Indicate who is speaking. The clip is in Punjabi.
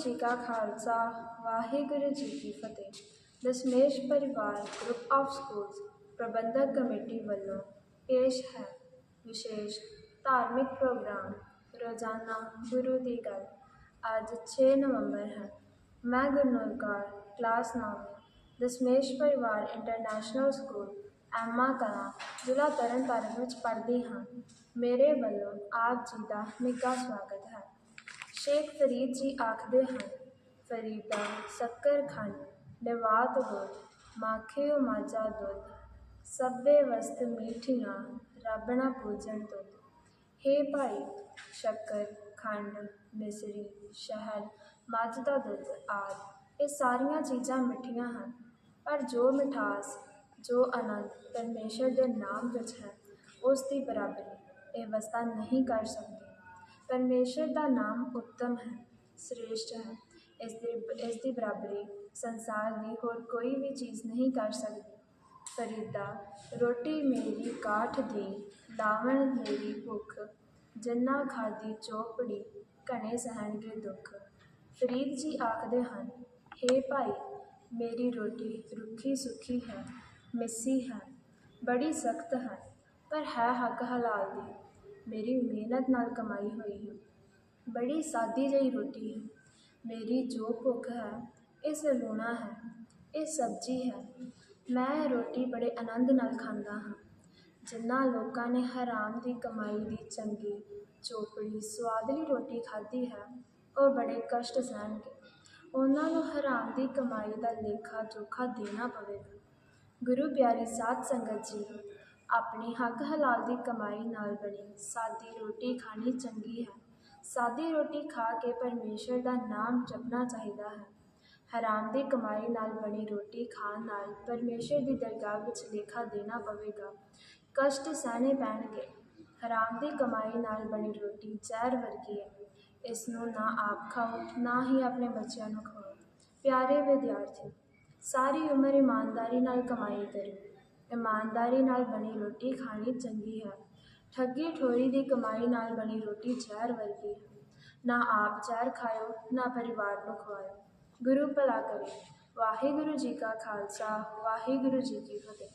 Speaker 1: ਜੀ ਕਾ ਖਾਲਸਾ, ਵਾਹਿਗੁਰੂ ਜੀ ਕੀ ਫਤਿਹ। Dashmesh Parivar group of schools Parbandhak committee ਵੱਲੋਂ ਪੇਸ਼ ਹੈ ਵਿਸ਼ੇਸ਼ ਧਾਰਮਿਕ ਪ੍ਰੋਗਰਾਮ ਰੋਜ਼ਾਨਾ ਗੁਰੂ ਦੀ ਗੱਲ। ਅੱਜ 6 ਨਵੰਬਰ ਹੈ। ਮੈਂ ਗੁਰਨੂਰ ਕੌਰ, ਕਲਾਸ 9 ਦਸ਼ਮੇਸ਼ ਪਰਿਵਾਰ ਇੰਟਰਨੈਸ਼ਨਲ ਸਕੂਲ ਐਮਾ ਕਲਾਂ, ਜ਼ਿਲ੍ਹਾ ਤਰਨਤਾਰਨ ਵਿੱਚ ਪੜ੍ਹਦੀ ਹਾਂ। ਮੇਰੇ ਵੱਲੋਂ ਆਪ ਜੀ ਦਾ ਨਿੱਘਾ ਸਵਾਗਤ ਹੈ। ਸ਼ੇਖ ਫਰੀਦ ਜੀ ਆਖਦੇ ਹਨ, ਫਰੀਦਾ ਸ਼ੱਕਰ ਖੰਡ, ਨਿਵਾਤ ਗੁਰ ਮਾਖਿਓ ਮਾਝਾ ਦੁੱਧ, ਸਭੇ ਵਸਤ ਮੀਠੀਆਂ, ਰੱਬ ਨਾ ਪੂਜਣ ਤੁਧ ਹੇ ਭਾਈ, ਸ਼ੱਕਰ, ਖੰਡ, ਮਿਸਰੀ, ਸ਼ਹਿਦ, ਮੱਝ ਦਾ ਦੁੱਧ ਆਦਿ, ਇਹ ਸਾਰੀਆਂ ਚੀਜ਼ਾਂ ਮਿੱਠੀਆਂ ਹਨ। ਪਰ ਜੋ ਮਿਠਾਸ, ਜੋ ਆਨੰਦ ਪਰਮੇਸ਼ਰ ਦੇ ਨਾਮ ਵਿੱਚ ਹੈ, ਉਸ ਦੀ ਬਰਾਬਰੀ ਇਹ ਵਸਤਾਂ ਨਹੀਂ ਕਰ ਸਕਦੀ। ਪਰਮੇਸ਼ਰ ਦਾ ਨਾਮ ਉੱਤਮ ਹੈ, ਸ੍ਰੇਸ਼ਟ ਹੈ। ਇਸ ਦੀ ਇਸ ਦੀ ਬਰਾਬਰੀ ਸੰਸਾਰ ਦੀ ਹੋਰ ਕੋਈ ਵੀ ਚੀਜ਼ ਨਹੀਂ ਕਰ ਸਕਦੀ। ਫਰੀਦਾ, ਰੋਟੀ ਮੇਰੀ ਕਾਠ ਦੀ, ਲਾਵਣ ਮੇਰੀ ਭੁੱਖ, ਜੰਨਾ ਖਾਦੀ ਚੋਪੜੀ, ਘਣੇ ਸਹਿਣਗੇ ਦੁੱਖ। ਫਰੀਦ ਜੀ ਆਖਦੇ ਹਨ, ਹੇ ਭਾਈ, ਮੇਰੀ ਰੋਟੀ ਰੁੱਖੀ ਸੁੱਖੀ ਹੈ, ਮਿੱਸੀ ਹੈ, ਬੜੀ ਸਖਤ ਹੈ, ਪਰ ਹੈ ਹੱਕ ਹਲਾਲ ਦੀ। ਮੇਰੀ ਮਿਹਨਤ ਨਾਲ ਕਮਾਈ ਹੋਈ ਹੈ। ਬੜੀ ਸਾਦੀ ਜਿਹੀ ਰੋਟੀ ਹੈ। ਮੇਰੀ ਜੋ ਭੁੱਖ ਹੈ ਇਹ ਸਲੂਣਾ ਹੈ, ਇਹ ਸਬਜ਼ੀ ਹੈ। ਮੈਂ ਰੋਟੀ ਬੜੇ ਆਨੰਦ ਨਾਲ ਖਾਂਦਾ ਹਾਂ। ਜਿਨ੍ਹਾਂ ਲੋਕਾਂ ਨੇ ਹਰਾਮ ਦੀ ਕਮਾਈ ਦੀ ਚੰਗੀ ਚੋਪੜੀ ਸਵਾਦਲੀ ਰੋਟੀ ਖਾਧੀ ਹੈ, ਉਹ ਬੜੇ ਕਸ਼ਟ ਸਹਿਣਗੇ। ਉਹਨਾਂ ਨੂੰ ਹਰਾਮ ਦੀ ਕਮਾਈ ਦਾ ਲੇਖਾ ਜੋਖਾ ਦੇਣਾ ਪਵੇਗਾ। ਗੁਰੂ ਪਿਆਰੀ ਸਾਧ ਸੰਗਤ ਜੀ ਆਪਣੀ ਹੱਕ ਹਲਾਲ ਦੀ ਕਮਾਈ ਨਾਲ ਬਣੀ। ਸਾਦੀ ਰੋਟੀ ਖਾਣੀ ਚੰਗੀ ਹੈ। ਸਾਦੀ ਰੋਟੀ ਖਾ ਕੇ ਪਰਮੇਸ਼ਰ ਦਾ ਨਾਮ ਜਪਣਾ ਚਾਹੀਦਾ ਹੈ। ਹਰਾਮ ਦੀ ਕਮਾਈ ਨਾਲ ਬਣੀ ਰੋਟੀ ਖਾਣ ਨਾਲ ਪਰਮੇਸ਼ਰ ਦੀ ਦਰਗਾਹ ਵਿੱਚ ਲੇਖਾ ਦੇਣਾ ਪਵੇਗਾ। ਕਸ਼ਟ ਸਹਿਣੇ ਪੈਣਗੇ। ਹਰਾਮ ਦੀ ਕਮਾਈ ਨਾਲ ਬਣੀ ਰੋਟੀ ਜ਼ਹਿਰ ਵਰਗੀ ਹੈ। ਇਸ ਨੂੰ ਨਾ ਆਪ ਖਾਓ, ਨਾ ਹੀ ਆਪਣੇ ਬੱਚਿਆਂ ਨੂੰ ਖਵਾਓ। ਪਿਆਰੇ ਵਿਦਿਆਰਥੀ ਸਾਰੀ ਉਮਰ ਇਮਾਨਦਾਰੀ ਨਾਲ ਕਮਾਈ ਕਰੋ। ਇਮਾਨਦਾਰੀ ਨਾਲ ਬਣੀ ਰੋਟੀ ਖਾਣੀ ਚੰਗੀ ਹੈ। ਠੱਗੀ ਠੋਰੀ ਦੀ ਕਮਾਈ ਨਾਲ ਬਣੀ ਰੋਟੀ ਜ਼ਹਿਰ ਵਰਗੀ ਹੈ। ਨਾ ਆਪ ਜ਼ਹਿਰ ਖਾਇਓ, ਨਾ ਪਰਿਵਾਰ ਨੂੰ ਖਵਾਇਓ। ਗੁਰੂ ਭਲਾ ਕਰੇ। ਵਾਹਿਗੁਰੂ ਜੀ ਕਾ ਖਾਲਸਾ, ਵਾਹਿਗੁਰੂ ਜੀ ਕੀ ਫਤਿਹ।